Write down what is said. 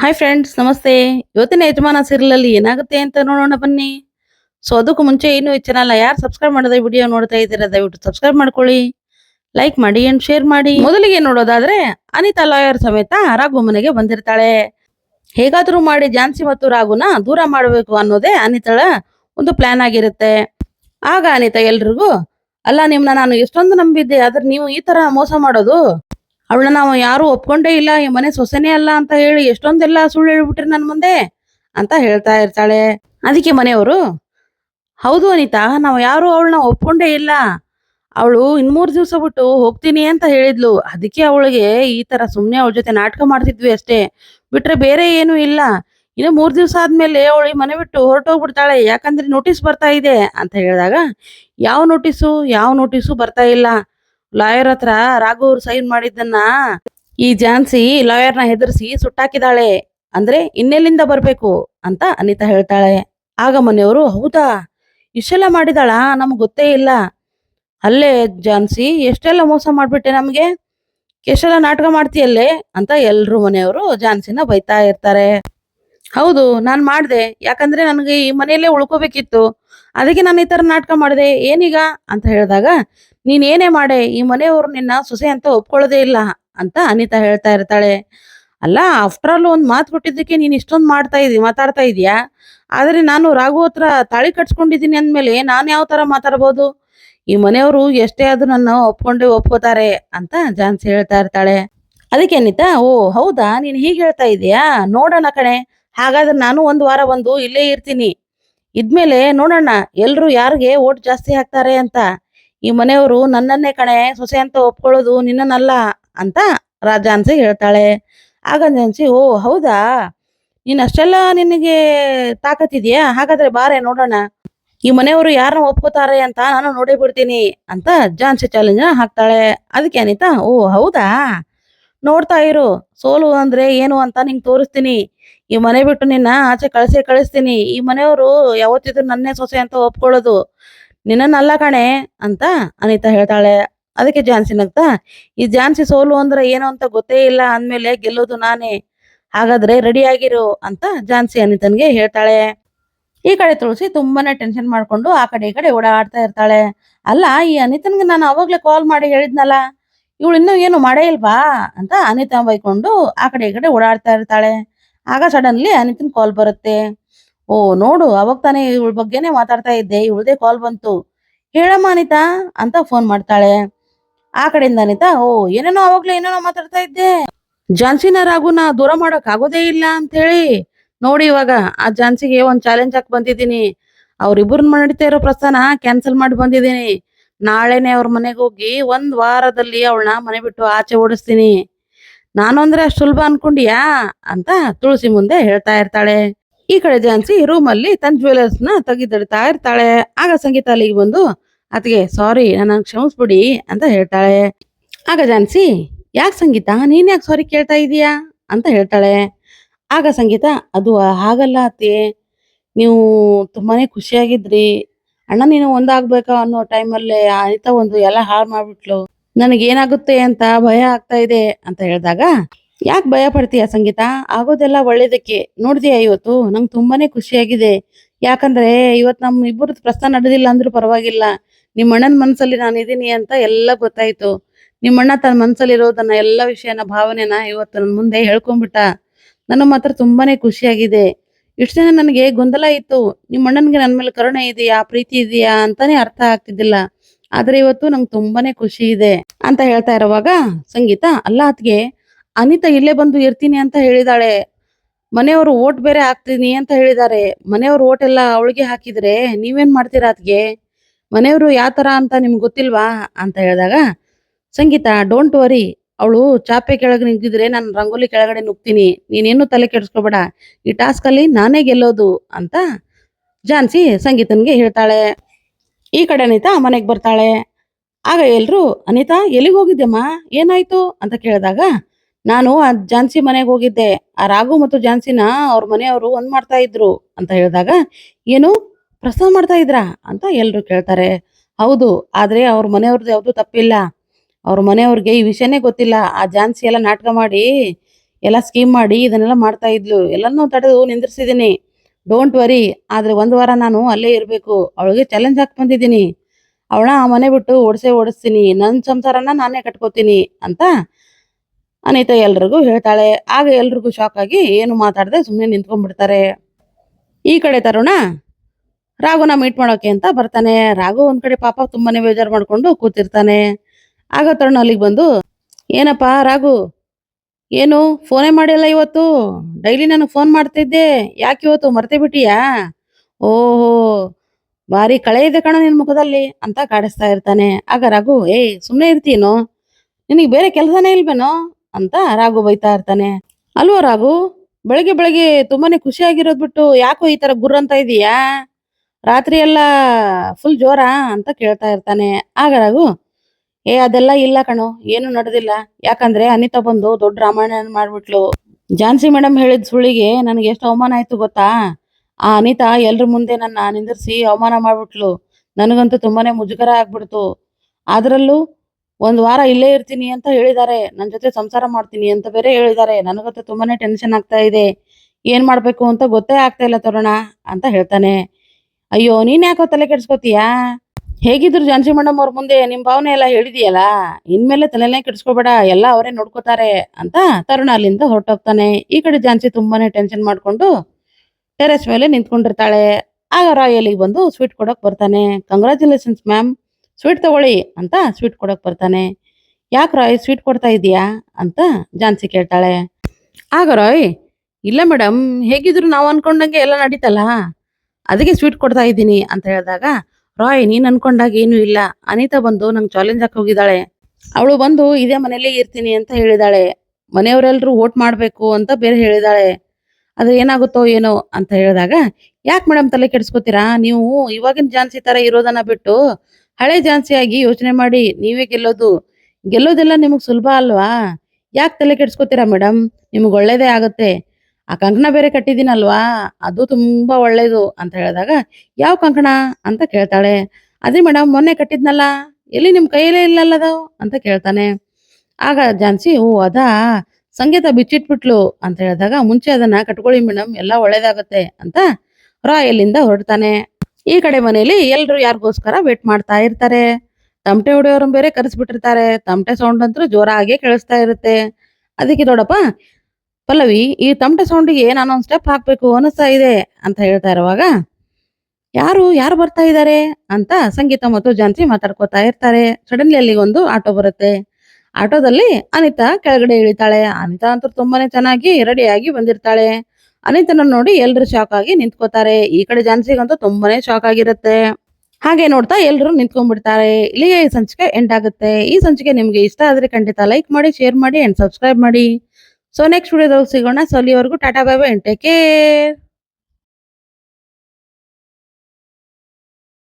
Hi friends ನಮಸ್ತೆ. ಇವತ್ತಿನ ಯಜಮಾನ ಸೀರಿಯಲಲ್ಲಿ ಏನಾಗುತ್ತೆ ಅಂತ ನೋಡೋಣ ಬನ್ನಿ. ಸೊ ಅದಕ್ಕೂ ಮುಂಚೆ ಏನು ಈ ಚಾನಲ್ ಯಾರು ಸಬ್ಸ್ಕ್ರೈಬ್ ಮಾಡದೆ ವಿಡಿಯೋ ನೋಡ್ತಾ ಇದ್ದೀರಾ, ದಯವಿಟ್ಟು ಸಬ್ಸ್ಕ್ರೈಬ್ ಮಾಡ್ಕೊಳ್ಳಿ. ಲೈಕ್ ಮಾಡಿ ಅಂಡ್ ಶೇರ್ ಮಾಡಿ. ಮೊದಲಿಗೆ ನೋಡೋದಾದ್ರೆ ಅನಿತಾ ಲಾಯರ್ ಸಮೇತ ರಾಘು ಮನೆಗೆ ಬಂದಿರ್ತಾಳೆ. ಹೇಗಾದರೂ ಮಾಡಿ ಜಾನ್ಸಿ ಮತ್ತು ರಾಘುನ ದೂರ ಮಾಡಬೇಕು ಅನ್ನೋದೇ ಅನಿತಾಳ ಒಂದು ಪ್ಲಾನ್ ಆಗಿರುತ್ತೆ. ಆಗ ಅನಿತಾ ಎಲ್ರಿಗೂ, ಅಲ್ಲ ನಿಮ್ನ ನಾನು ಎಷ್ಟೊಂದು ನಂಬಿದ್ದೆ, ಆದ್ರೆ ನೀವು ಈ ತರ ಮೋಸ ಮಾಡೋದು ಅವಳನ್ನ ನಾವು ಯಾರು ಒಪ್ಕೊಂಡೇ ಇಲ್ಲ, ಈ ಮನೆ ಸೊಸೆನೇ ಅಲ್ಲ ಅಂತ ಹೇಳಿ ಎಷ್ಟೊಂದೆಲ್ಲ ಸುಳ್ಳು ಹೇಳ್ಬಿಟ್ರಿ ನನ್ನ ಮುಂದೆ ಅಂತ ಹೇಳ್ತಾ ಇರ್ತಾಳೆ. ಅದಕ್ಕೆ ಮನೆಯವರು, ಹೌದು ಅನಿತಾ, ನಾವು ಯಾರು ಅವಳನ್ನ ಒಪ್ಕೊಂಡೇ ಇಲ್ಲ. ಅವಳು ಇನ್ಮೂರ್ ದಿವಸ ಬಿಟ್ಟು ಹೋಗ್ತೀನಿ ಅಂತ ಹೇಳಿದ್ಲು. ಅದಕ್ಕೆ ಅವಳಿಗೆ ಈ ತರ ಸುಮ್ಮನೆ ಅವಳ ಜೊತೆ ನಾಟಕ ಮಾಡ್ತಿದ್ವಿ ಅಷ್ಟೇ. ಬಿಟ್ರೆ ಬೇರೆ ಏನು ಇಲ್ಲ. ಇನ್ನು ಮೂರು ದಿವಸ ಆದ್ಮೇಲೆ ಅವಳು ಮನೆ ಬಿಟ್ಟು ಹೊರಟೋಗ್ಬಿಡ್ತಾಳೆ. ಯಾಕಂದ್ರೆ ನೋಟಿಸ್ ಬರ್ತಾ ಇದೆ. ಅಂತ ಹೇಳಿದಾಗ, ಯಾವ ನೋಟಿಸು ಯಾವ ನೋಟಿಸು ಬರ್ತಾ ಇಲ್ಲ. ಲಾಯರ್ ಹತ್ರ ರಾಘು ಅವ್ರು ಸೈನ್ ಮಾಡಿದ್ದನ್ನ ಈ ಜಾನ್ಸಿ ಲಾಯರ್ನ ಹೆದರ್ಸಿ ಸುಟ್ಟಾಕಿದಾಳೆ. ಅಂದ್ರೆ ಇನ್ನೆಲ್ಲಿಂದ ಬರ್ಬೇಕು ಅಂತ ಅನಿತಾ ಹೇಳ್ತಾಳೆ. ಆಗ ಮನೆಯವರು, ಹೌದಾ? ಇಷ್ಟೆಲ್ಲ ಮಾಡಿದಾಳ? ನಮ್ಗೆ ಗೊತ್ತೇ ಇಲ್ಲ. ಅಲ್ಲೇ ಜಾನ್ಸಿ ಎಷ್ಟೆಲ್ಲ ಮೋಸ ಮಾಡ್ಬಿಟ್ಟೆ ನಮ್ಗೆ? ಎಷ್ಟೆಲ್ಲ ನಾಟಕ ಮಾಡ್ತೀಯಲ್ಲೇ? ಅಂತ ಎಲ್ರು ಮನೆಯವರು ಜಾನ್ಸಿನ ಬೈತಾ ಇರ್ತಾರೆ. ಹೌದು, ನಾನ್ ಮಾಡಿದೆ. ಯಾಕಂದ್ರೆ ನನಗೆ ಈ ಮನೆಯಲ್ಲೇ ಉಳ್ಕೋಬೇಕಿತ್ತು. ಅದಕ್ಕೆ ನಾನು ಈ ತರ ನಾಟಕ ಮಾಡಿದೆ. ಏನೀಗ? ಅಂತ ಹೇಳಿದಾಗ, ನೀನ್ ಏನೇ ಮಾಡೆ, ಈ ಮನೆಯವರು ನಿನ್ನ ಸೊಸೆ ಅಂತ ಒಪ್ಕೊಳ್ಳೋದೇ ಇಲ್ಲ ಅಂತ ಅನಿತಾ ಹೇಳ್ತಾ ಇರ್ತಾಳೆ. ಅಲ್ಲ ಆಫ್ಟರ್ ಆಲ್ ಒಂದ್ ಮಾತು ಕೊಟ್ಟಿದ್ದಕ್ಕೆ ನೀನ್ ಇಷ್ಟೊಂದು ಮಾಡ್ತಾ ಇದೀಯ ಮಾತಾಡ್ತಾ ಇದೀಯಾ? ಆದ್ರೆ ನಾನು ರಾಘು ಹತ್ರ ತಾಳಿ ಕಟ್ಸ್ಕೊಂಡಿದೀನಿ ಅಂದ್ಮೇಲೆ ನಾನ್ ಯಾವ ತರ ಮಾತಾಡ್ಬೋದು? ಈ ಮನೆಯವರು ಎಷ್ಟೇ ಆದ್ರೂ ನನ್ನ ಒಪ್ಕೊಂಡೇ ಒಪ್ಕೋತಾರೆ ಅಂತ ಜಾನ್ಸಿ ಹೇಳ್ತಾ ಇರ್ತಾಳೆ. ಅದಕ್ಕೆ ಅನಿತಾ, ಓ, ಹೌದಾ? ನೀನ್ ಹೀಗೆ ಹೇಳ್ತಾ ಇದೀಯಾ ನೋಡೋಣ ಕಣೆ. ಹಾಗಾದ್ರೆ ನಾನು ಒಂದ್ ವಾರ ಒಂದು ಇಲ್ಲೇ ಇರ್ತೀನಿ. ಇದ್ಮೇಲೆ ನೋಡೋಣ ಎಲ್ರು ಯಾರಿಗೆ ಓಟ್ ಜಾಸ್ತಿ ಹಾಕ್ತಾರೆ ಅಂತ? ಈ ಮನೆಯವರು ನನ್ನನ್ನೇ ಕಣೆ, ಸೊಸೆ ಅಂತ ಒಪ್ಕೊಳ್ಳೋದು ನಿನ್ನನ್ನಲ್ಲ ಅಂತ ರಾಜ ಝಾನ್ಸಿ ಹೇಳ್ತಾಳೆ. ಆಗ ನೆನ್ಸಿ ಓ ಹೌದಾ? ನೀನ್ ಅಷ್ಟೆಲ್ಲ ನಿನಗೆ ತಾಕತ್ತಿದ್ಯಾ ಹಾಗಾದ್ರೆ ಬಾರೆ ನೋಡೋಣ. ಈ ಮನೆಯವರು ಯಾರನ್ನ ಒಪ್ಕೋತಾರೆ ಅಂತ ನಾನು ನೋಡಿ ಬಿಡ್ತೀನಿ ಅಂತ ಜಾನ್ಸಿ ಚಾಲೆಂಜ್ ಹಾಕ್ತಾಳೆ. ಅದಕ್ಕೆ ಅನಿತಾ, ಓ ಹೌದಾ? ನೋಡ್ತಾ ಇರು, ಸೋಲು ಅಂದ್ರೆ ಏನು ಅಂತ ನಿಂಗೆ ತೋರಿಸ್ತೀನಿ. ಈ ಮನೆ ಬಿಟ್ಟು ನಿನ್ನ ಆಚೆ ಕಳಿಸಿ, ಕಳಿಸ್ತೀನಿ. ಈ ಮನೆಯವರು ಯಾವತ್ತಿದ್ರು ನನ್ನೇ ಸೊಸೆ ಅಂತ ಒಪ್ಕೊಳ್ಳೋದು. ನಿನ್ನನ್ನಲ್ಲ ಕಣೆ ಅಂತ ಅನಿತಾ ಹೇಳ್ತಾಳೆ. ಅದಕ್ಕೆ ಝಾನ್ಸಿ ನಗ್ತಾ, ಈ ಝಾನ್ಸಿ ಸೋಲು ಅಂದ್ರೆ ಏನು ಅಂತ ಗೊತ್ತೇ ಇಲ್ಲ ಅಂದ್ಮೇಲೆ ಗೆಲ್ಲೋದು ನಾನೇ. ಹಾಗಾದ್ರೆ ರೆಡಿ ಆಗಿರು ಅಂತ ಝಾನ್ಸಿ ಅನಿತನ್ಗೆ ಹೇಳ್ತಾಳೆ. ಈ ಕಡೆ ತುಳಸಿ ತುಂಬಾನೇ ಟೆನ್ಷನ್ ಮಾಡ್ಕೊಂಡು ಆ ಕಡೆ ಈ ಕಡೆ ಓಡಾಡ್ತಾ ಇರ್ತಾಳೆ. ಅಲ್ಲ, ಈ ಅನಿತನ್ಗೆ ನಾನು ಅವಾಗ್ಲೇ ಕಾಲ್ ಮಾಡಿ ಹೇಳಿದ್ನಲ್ಲ, ಇವಳು ಇನ್ನೂ ಏನು ಮಾಡೇ ಇಲ್ವಾ ಅಂತ ಅನಿತಾ ಬೈಕೊಂಡು ಆ ಕಡೆ ಈ ಕಡೆ ಓಡಾಡ್ತಾ ಇರ್ತಾಳೆ. ಆಗ ಸಡನ್ಲಿ ಅನಿತನ್ ಕಾಲ್ ಬರುತ್ತೆ. ಓ, ನೋಡು, ಅವಾಗ ತಾನೇ ಇವಳ ಬಗ್ಗೆನೆ ಮಾತಾಡ್ತಾ ಇದ್ದೆ, ಇವಳದೇ ಕಾಲ್ ಬಂತು. ಹೇಳಮ್ಮ ಅನಿತಾ, ಅಂತ ಫೋನ್ ಮಾಡ್ತಾಳೆ. ಆ ಕಡೆಯಿಂದ ಅನಿತಾ, ಓ, ಏನೇನೋ ಅವಾಗ್ಲೇ ಏನೇನೋ ಮಾತಾಡ್ತಾ ಇದ್ದೆ. ಜಾನ್ಸಿನ ರಾಗುನ ದೂರ ಮಾಡೋಕ್ ಆಗೋದೇ ಇಲ್ಲ ಅಂತ ಹೇಳಿ ನೋಡಿ ಇವಾಗ, ಆ ಜಾನ್ಸಿಗೆ ಒಂದ್ ಚಾಲೆಂಜ್ ಹಾಕಿ ಬಂದಿದ್ದೀನಿ. ಅವ್ರಿಬ್ರು ನಡೀತಾ ಇರೋ ಪ್ರಸ್ಥಾನ ಕ್ಯಾನ್ಸಲ್ ಮಾಡಿ ಬಂದಿದ್ದೀನಿ. ನಾಳೆನೆ ಅವ್ರ ಮನೆಗೆ ಹೋಗಿ ಒಂದ್ ವಾರದಲ್ಲಿ ಅವಳನ್ನ ಮನೆ ಬಿಟ್ಟು ಆಚೆ ಓಡಿಸ್ತೀನಿ. ನಾನು ಅಂದ್ರೆ ಅಷ್ಟು ಸುಲಭ ಅನ್ಕೊಂಡಿಯಾ? ಅಂತ ತುಳಸಿ ಮುಂದೆ ಹೇಳ್ತಾ ಇರ್ತಾಳೆ. ಈ ಕಡೆ ಜಾನ್ಸಿ ರೂಮ್ ಅಲ್ಲಿ ತನ್ನ ಜ್ಯುವೆಲರ್ಸ್ನ ತೆಗೆದಿಡ್ತಾ ಇರ್ತಾಳೆ. ಆಗ ಸಂಗೀತ ಅಲ್ಲಿಗೆ ಬಂದು ಅತ್ಗೆ ಸಾರಿ ನನ್ನ ಕ್ಷಮಿಸ್ಬಿಡಿ ಅಂತ ಹೇಳ್ತಾಳೆ. ಆಗ ಜಾನ್ಸಿ ಯಾಕೆ ಸಂಗೀತ? ನೀನ್ ಯಾಕೆ ಸಾರಿ ಕೇಳ್ತಾ ಇದೀಯಾ? ಅಂತ ಹೇಳ್ತಾಳೆ. ಆಗ ಸಂಗೀತ, ಅದು ಹಾಗಲ್ಲ ಅತ್ತೆ. ನೀವು ತುಂಬಾನೇ ಖುಷಿಯಾಗಿದ್ರಿ. ಅಣ್ಣ, ನೀನು ಒಂದಾಗ್ಬೇಕು ಅನ್ನೋ ಟೈಮಲ್ಲಿ ಅನಿತಾ ಒಂದು ಎಲ್ಲ ಹಾಳು ಮಾಡ್ಬಿಟ್ಲು. ನನಗೇನಾಗುತ್ತೆ ಅಂತ ಭಯ ಆಗ್ತಾ ಇದೆ ಅಂತ ಹೇಳಿದಾಗ, ಯಾಕೆ ಭಯ ಪಡ್ತೀಯ ಸಂಗೀತ? ಆಗೋದೆಲ್ಲ ಒಳ್ಳೇದಕ್ಕೆ. ನೋಡಿದೆಯಾ ಇವತ್ತು? ನಂಗೆ ತುಂಬಾನೇ ಖುಷಿಯಾಗಿದೆ. ಯಾಕಂದ್ರೆ ಇವತ್ತು ನಮ್ಮ ಇಬ್ಬರದ್ದು ಪ್ರಸ್ತಾನ ನಡೆದಿಲ್ಲ ಅಂದ್ರೂ ಪರವಾಗಿಲ್ಲ. ನಿಮ್ಮ ಅಣ್ಣನ ಮನಸ್ಸಲ್ಲಿ ನಾನು ಇದ್ದೀನಿ ಅಂತ ಎಲ್ಲ ಗೊತ್ತಾಯ್ತು. ನಿಮ್ಮ ಅಣ್ಣ ತನ್ನ ಮನ್ಸಲ್ಲಿರೋದನ್ನ ಎಲ್ಲ ವಿಷಯನ ಭಾವನೆನ ಇವತ್ತು ನನ್ನ ಮುಂದೆ ಹೇಳ್ಕೊಂಡ್ಬಿಟ್ಟ. ನನಗೆ ಮಾತ್ರ ತುಂಬಾನೇ ಖುಷಿಯಾಗಿದೆ. ಇಷ್ಟು ಜನ ನನಗೆ ಗೊಂದಲ ಇತ್ತು. ನಿಮ್ಮ ಅಣ್ಣನಿಗೆ ನನ್ನ ಮೇಲೆ ಕರುಣೆ ಇದೆಯಾ, ಪ್ರೀತಿ ಇದೆಯಾ ಅಂತಾನೆ ಅರ್ಥ ಆಗ್ತಿದ್ದಿಲ್ಲ. ಆದ್ರೆ ಇವತ್ತು ನಂಗೆ ತುಂಬಾನೇ ಖುಷಿ ಇದೆ ಅಂತ ಹೇಳ್ತಾ ಇರುವಾಗ ಸಂಗೀತ ಅಲ್ಲ ಅತ್ಗೆ ಅನಿತಾ ಇಲ್ಲೇ ಬಂದು ಇರ್ತೀನಿ ಅಂತ ಹೇಳಿದಾಳೆ. ಮನೆಯವರು ಓಟ್ ಬೇರೆ ಹಾಕ್ತೀನಿ ಅಂತ ಹೇಳಿದ್ದಾರೆ ಮನೆಯವ್ರ ಓಟ್ ಎಲ್ಲ ಅವಳಿಗೆ ಹಾಕಿದ್ರೆ ನೀವೇನ್ ಮಾಡ್ತೀರಾ ಅತ್ಗೆ ಮನೆಯವರು ಯಾವ ತರ ಅಂತ ನಿಮ್ಗೆ ಗೊತ್ತಿಲ್ವಾ ಅಂತ ಹೇಳಿದಾಗ, ಸಂಗೀತ ಡೋಂಟ್ ವರಿ ಅವಳು ಚಾಪೆ ಕೆಳಗೆ ನಿಂತಿದ್ರೆ ನಾನು ರಂಗೋಲಿ ಕೆಳಗಡೆ ನುಗ್ತೀನಿ. ನೀನೇನು ತಲೆ ಕೆಡಿಸ್ಕೋಬೇಡ. ಈ ಟಾಸ್ಕ್ ಅಲ್ಲಿ ನಾನೇ ಗೆಲ್ಲೋದು ಅಂತ ಜಾನ್ಸಿ ಸಂಗೀತನ್ಗೆ ಹೇಳ್ತಾಳೆ. ಈ ಕಡೆ ಅನಿತಾ ಮನೆಗೆ ಬರ್ತಾಳೆ. ಆಗ ಎಲ್ರು, ಅನಿತಾ, ಎಲ್ಲಿಗೆ ಹೋಗಿದ್ದೆಮ್ಮ ಏನಾಯ್ತು? ಅಂತ ಕೇಳಿದಾಗ, ನಾನು ಆ ಝಾನ್ಸಿ ಮನೆಗೆ ಹೋಗಿದ್ದೆ. ಆ ರಾಘು ಮತ್ತು ಝಾನ್ಸಿನ ಅವ್ರ ಮನೆಯವರು ಒಂದ್ ಮಾಡ್ತಾ ಇದ್ರು. ಅಂತ ಹೇಳಿದಾಗ, ಏನು? ಪ್ರಸ್ತಾವ ಮಾಡ್ತಾ ಇದ್ರಾ? ಅಂತ ಎಲ್ಲರೂ ಕೇಳ್ತಾರೆ. ಹೌದು, ಆದ್ರೆ ಅವ್ರ ಮನೆಯವ್ರದ್ದು ಯಾವ್ದು ತಪ್ಪಿಲ್ಲ. ಅವ್ರ ಮನೆಯವ್ರಿಗೆ ಈ ವಿಷಯನೇ ಗೊತ್ತಿಲ್ಲ. ಆ ಝಾನ್ಸಿ ಎಲ್ಲ ನಾಟಕ ಮಾಡಿ, ಎಲ್ಲ ಸ್ಕೀಮ್ ಮಾಡಿ ಇದನ್ನೆಲ್ಲ ಮಾಡ್ತಾ ಇದ್ಲು. ಎಲ್ಲನೂ ತಡೆದು ನಿಂದ್ರಿಸಿದ್ದೀನಿ ಡೋಂಟ್ ವರಿ ಆದ್ರೆ ಒಂದ್ ವಾರ ನಾನು ಅಲ್ಲೇ ಇರಬೇಕು. ಅವಳಿಗೆ ಚಾಲೆಂಜ್ ಹಾಕಿ ಬಂದಿದ್ದೀನಿ. ಅವಳ ಆ ಮನೆ ಬಿಟ್ಟು ಓಡಿಸೇ ಓಡಿಸ್ತೀನಿ. ನನ್ನ ಸಂಸಾರನ ನಾನೇ ಕಟ್ಕೋತೀನಿ ಅಂತ ಅನಿತಾ ಎಲ್ರಿಗೂ ಹೇಳ್ತಾಳೆ. ಆಗ ಎಲ್ರಿಗೂ ಶಾಕ್ ಆಗಿ ಏನು ಮಾತಾಡದೆ ಸುಮ್ಮನೆ ನಿಂತ್ಕೊಂಡ್ಬಿಡ್ತಾರೆ. ಈ ಕಡೆ ತರುಣ, ರಾಘುನ ಮೀಟ್ ಮಾಡೋಕೆ ಅಂತ ಬರ್ತಾನೆ. ರಾಘು ಒಂದ್ ಕಡೆ ಪಾಪ ತುಂಬಾನೇ ಬೇಜಾರು ಮಾಡ್ಕೊಂಡು ಕೂತಿರ್ತಾನೆ. ಆಗ ತರುಣ ಅಲ್ಲಿಗೆ ಬಂದು, ಏನಪ್ಪ ರಾಘು, ಏನು ಫೋನೇ ಮಾಡಿಲ್ಲ ಇವತ್ತು? ಡೈಲಿ ನಾನು ಫೋನ್ ಮಾಡ್ತಿದ್ದೆ. ಯಾಕೆ ಇವತ್ತು ಮರ್ತೇ ಬಿಟ್ಟಿಯಾ? ಓಹೋ, ಭಾರಿ ಕಳೆ ಇದೆ ಕಣ ನಿನ್ ಮುಖದಲ್ಲಿ ಅಂತ ಕಾಡಿಸ್ತಾ ಇರ್ತಾನೆ. ಆಗ ರಘು ಏಯ್ ಸುಮ್ನೆ ಇರ್ತೀನೋ ನಿನಗೆ ಬೇರೆ ಕೆಲಸನೇ ಇಲ್ವೇನೋ? ಅಂತ ರಾಘು ಬೈತಾ ಇರ್ತಾನೆ. ಅಲ್ವೋ ರಾಘು? ಬೆಳಗ್ಗೆ ಬೆಳಗ್ಗೆ ತುಂಬಾನೇ ಖುಷಿಯಾಗಿರೋದ್ ಬಿಟ್ಟು ಯಾಕೋ ಈ ತರ ಗುರ್ ಅಂತ ಇದೀಯಾ? ರಾತ್ರಿ ಎಲ್ಲ ಫುಲ್ ಜೋರ ಅಂತ ಕೇಳ್ತಾ ಇರ್ತಾನೆ. ಆಗ ರಾಘು, ಏ, ಅದೆಲ್ಲ ಇಲ್ಲ ಕಣೋ. ಏನು ನಡೆದಿಲ್ಲ. ಯಾಕಂದ್ರೆ ಅನಿತಾ ಬಂದು ದೊಡ್ಡ ರಾಮಾಯಣ ಮಾಡ್ಬಿಟ್ಲು. ಝಾನ್ಸಿ ಮೇಡಮ್ ಹೇಳಿದ ಸುಳ್ಳಿಗೆ ನನಗೆ ಎಷ್ಟು ಅವಮಾನ ಆಯ್ತು ಗೊತ್ತಾ? ಆ ಅನಿತಾ ಎಲ್ರ ಮುಂದೆ ನನ್ನ ನಿಂದಿರ್ಸಿ ಅವಮಾನ ಮಾಡ್ಬಿಟ್ಲು. ನನಗಂತೂ ತುಂಬಾನೇ ಮುಜುಗರ ಆಗ್ಬಿಡ್ತು. ಅದರಲ್ಲೂ ಒಂದ್ ವಾರ ಇಲ್ಲೇ ಇರ್ತೀನಿ ಅಂತ ಹೇಳಿದ್ದಾರೆ. ನನ್ ಜೊತೆ ಸಂಸಾರ ಮಾಡ್ತೀನಿ ಅಂತ ಬೇರೆ ಹೇಳಿದ್ದಾರೆ. ನನಗಂತೂ ತುಂಬಾನೇ ಟೆನ್ಷನ್ ಆಗ್ತಾ ಇದೆ. ಏನ್ ಮಾಡ್ಬೇಕು ಅಂತ ಗೊತ್ತೇ ಆಗ್ತಾ ಇಲ್ಲ ತರುಣ ಅಂತ ಹೇಳ್ತಾನೆ. ಅಯ್ಯೋ, ನೀನ್ ಯಾಕೋ ತಲೆ ಕೆಡ್ಸ್ಕೊತೀಯಾ? ಹೇಗಿದ್ರು ಜಾನ್ಸಿ ಮೇಡಮ್ ಅವ್ರ ಮುಂದೆ ನಿಮ್ ಭಾವನೆ ಎಲ್ಲ ಹೇಳಿದೀಯಲ್ಲ? ಇನ್ಮೇಲೆ ತಲೆನೇ ಕೆಡಿಸ್ಕೋಬೇಡ, ಎಲ್ಲ ಅವರೇ ನೋಡ್ಕೋತಾರೆ ಅಂತ ತರುಣ ಅಲ್ಲಿಂದ ಹೊರಟೋಗ್ತಾನೆ. ಈ ಕಡೆ ಜಾನ್ಸಿ ತುಂಬಾನೇ ಟೆನ್ಷನ್ ಮಾಡ್ಕೊಂಡು ಟೆರೆಸ್ ಮೇಲೆ ನಿಂತ್ಕೊಂಡಿರ್ತಾಳೆ. ಆಗ ರಾಯ್ ಅಲ್ಲಿಗೆ ಬಂದು ಸ್ವೀಟ್ ಕೊಡೋಕೆ ಬರ್ತಾನೆ. ಕಂಗ್ರ್ಯಾಚುಲೇಷನ್ಸ್ ಮ್ಯಾಮ್ ಸ್ವೀಟ್ ತಗೊಳ್ಳಿ ಅಂತ ಸ್ವೀಟ್ ಕೊಡೋಕೆ ಬರ್ತಾನೆ. ಯಾಕೆ ರಾಯ್ ಸ್ವೀಟ್ ಕೊಡ್ತಾ ಇದೀಯಾ ಅಂತ ಜಾನ್ಸಿ ಕೇಳ್ತಾಳೆ. ಆಗ ರಾಯ್, ಇಲ್ಲ ಮೇಡಮ್ ಹೇಗಿದ್ರು ನಾವು ಅನ್ಕೊಂಡಂಗೆ ಎಲ್ಲ ನಡೀತಲ್ಲ? ಅದಕ್ಕೆ ಸ್ವೀಟ್ ಕೊಡ್ತಾ ಇದ್ದೀನಿ ಅಂತ ಹೇಳಿದಾಗ ರಾಯ್, ನೀನ್ ಅನ್ಕೊಂಡಾಗ ಏನು ಇಲ್ಲ. ಅನಿತಾ ಬಂದು ನಂಗೆ ಚಾಲೆಂಜ್ ಹಾಕಿ ಹೋಗಿದ್ದಾಳೆ. ಅವಳು ಬಂದು, ಇದೇ ಮನೇಲಿ ಇರ್ತೀನಿ ಅಂತ ಹೇಳಿದಾಳೆ. ಮನೆಯವರೆಲ್ಲರೂ ವೋಟ್ ಮಾಡ್ಬೇಕು ಅಂತ ಬೇರೆ ಹೇಳಿದಾಳೆ. ಅದು ಏನಾಗುತ್ತೋ ಏನೋ ಅಂತ ಹೇಳಿದಾಗ, ಯಾಕೆ ಮೇಡಮ್ ತಲೆ ಕೆಡಿಸ್ಕೋತೀರಾ? ನೀವು ಇವಾಗಿನ ಝಾನ್ಸಿ ತರ ಇರೋದನ್ನ ಬಿಟ್ಟು ಹಳೆ ಝಾನ್ಸಿ ಆಗಿ ಯೋಚನೆ ಮಾಡಿ, ನೀವೇ ಗೆಲ್ಲೋದು. ಗೆಲ್ಲೋದೆಲ್ಲ ನಿಮಗೆ ಸುಲಭ ಅಲ್ವಾ? ಯಾಕೆ ತಲೆ ಕೆಡಿಸ್ಕೋತೀರಾ ಮೇಡಮ್ ನಿಮಗೆ ಒಳ್ಳೇದೇ ಆಗುತ್ತೆ. ಆ ಕಂಕಣ ಬೇರೆ ಕಟ್ಟಿದ್ದೀನಲ್ವಾ? ಅದು ತುಂಬಾ ಒಳ್ಳೇದು ಅಂತ ಹೇಳಿದಾಗ, ಯಾವ ಕಂಕಣ? ಅಂತ ಕೇಳ್ತಾಳೆ. ಅದೇ ಮೇಡಮ್ ಮೊನ್ನೆ ಕಟ್ಟಿದ್ನಲ್ಲ, ಎಲ್ಲಿ ನಿಮ್ ಕೈಯಲ್ಲೇ ಇಲ್ಲಲ್ಲದು? ಅಂತ ಕೇಳ್ತಾನೆ. ಆಗ ಜಾನ್ಸಿ, ಓ, ಅದ? ಸಂಗೀತ ಬಿಚ್ಚಿಟ್ಬಿಟ್ಲು. ಅಂತ ಹೇಳಿದಾಗ, ಮುಂಚೆ ಅದನ್ನ ಕಟ್ಕೊಳ್ಳಿ ಮೇಡಮ್ ಎಲ್ಲ ಒಳ್ಳೇದಾಗತ್ತೆ ಅಂತ ರಾಯ್ ಎಲ್ಲಿಂದ ಹೊರಡ್ತಾನೆ. ಈ ಕಡೆ ಮನೆಯಲ್ಲಿ ಎಲ್ರು ಯಾರಿಗೋಸ್ಕರ ವೇಟ್ ಮಾಡ್ತಾ ಇರ್ತಾರೆ. ತಮಟೆ ಹೊಡೆಯೋರು ಬೇರೆ ಕರೆಸ್ಬಿಟ್ಟಿರ್ತಾರೆ. ತಮಟೆ ಸೌಂಡ್ ಅಂತೂ ಜೋರಾಗಿ ಕೇಳಿಸ್ತಾ ಇರುತ್ತೆ. ಅದಕ್ಕೆ ದೊಡ್ಡಪ್ಪ ಪಲ್ಲವಿ, ಈ ತಮಟೆ ಸೌಂಡಿಗೆ ನಾನು ಒಂದ್ ಸ್ಟೆಪ್ ಹಾಕ್ಬೇಕು ಅನಿಸ್ತಾ ಇದೆ ಅಂತ ಹೇಳ್ತಾ ಇರುವಾಗ, ಯಾರು ಯಾರು ಬರ್ತಾ ಇದ್ದಾರೆ ಅಂತ ಸಂಗೀತ ಮತ್ತು ಜಾನ್ಸಿ ಮಾತಾಡ್ಕೋತಾ ಇರ್ತಾರೆ. ಸಡನ್ಲಿ ಅಲ್ಲಿಗೆ ಒಂದು ಆಟೋ ಬರುತ್ತೆ. ಆಟೋದಲ್ಲಿ ಅನಿತಾ ಕೆಳಗಡೆ ಇಳಿತಾಳೆ. ಅನಿತಾ ಅಂತೂ ತುಂಬಾನೇ ಚೆನ್ನಾಗಿ ರೆಡಿಯಾಗಿ ಬಂದಿರ್ತಾಳೆ. ಅನಿತನ ನೋಡಿ ಎಲ್ರು ಶಾಕ್ ಆಗಿ ನಿಂತ್ಕೋತಾರೆ. ಈ ಕಡೆ ಜಾನ್ಸಿಗಂತೂ ತುಂಬಾನೇ ಶಾಕ್ ಆಗಿರುತ್ತೆ. ಹಾಗೆ ನೋಡ್ತಾ ಎಲ್ರು ನಿಂತ್ಕೊಂಡ್ಬಿಡ್ತಾರೆ. ಇಲ್ಲಿಗೆ ಈ ಸಂಚಿಕೆ ಎಂಡ್ ಆಗುತ್ತೆ. ಈ ಸಂಚಿಕೆ ನಿಮ್ಗೆ ಇಷ್ಟ ಆದ್ರೆ ಖಂಡಿತ ಲೈಕ್ ಮಾಡಿ ಶೇರ್ ಮಾಡಿ ಅಂಡ್ ಸಬ್ಸ್ಕ್ರೈಬ್ ಮಾಡಿ. ಸೊ ನೆಕ್ಸ್ಟ್ ವಿಡಿಯೋದಲ್ಲಿ ಸಿಗೋಣ ಸೊ ಅಲ್ಲಿವರೆಗೂ tata bye bye take care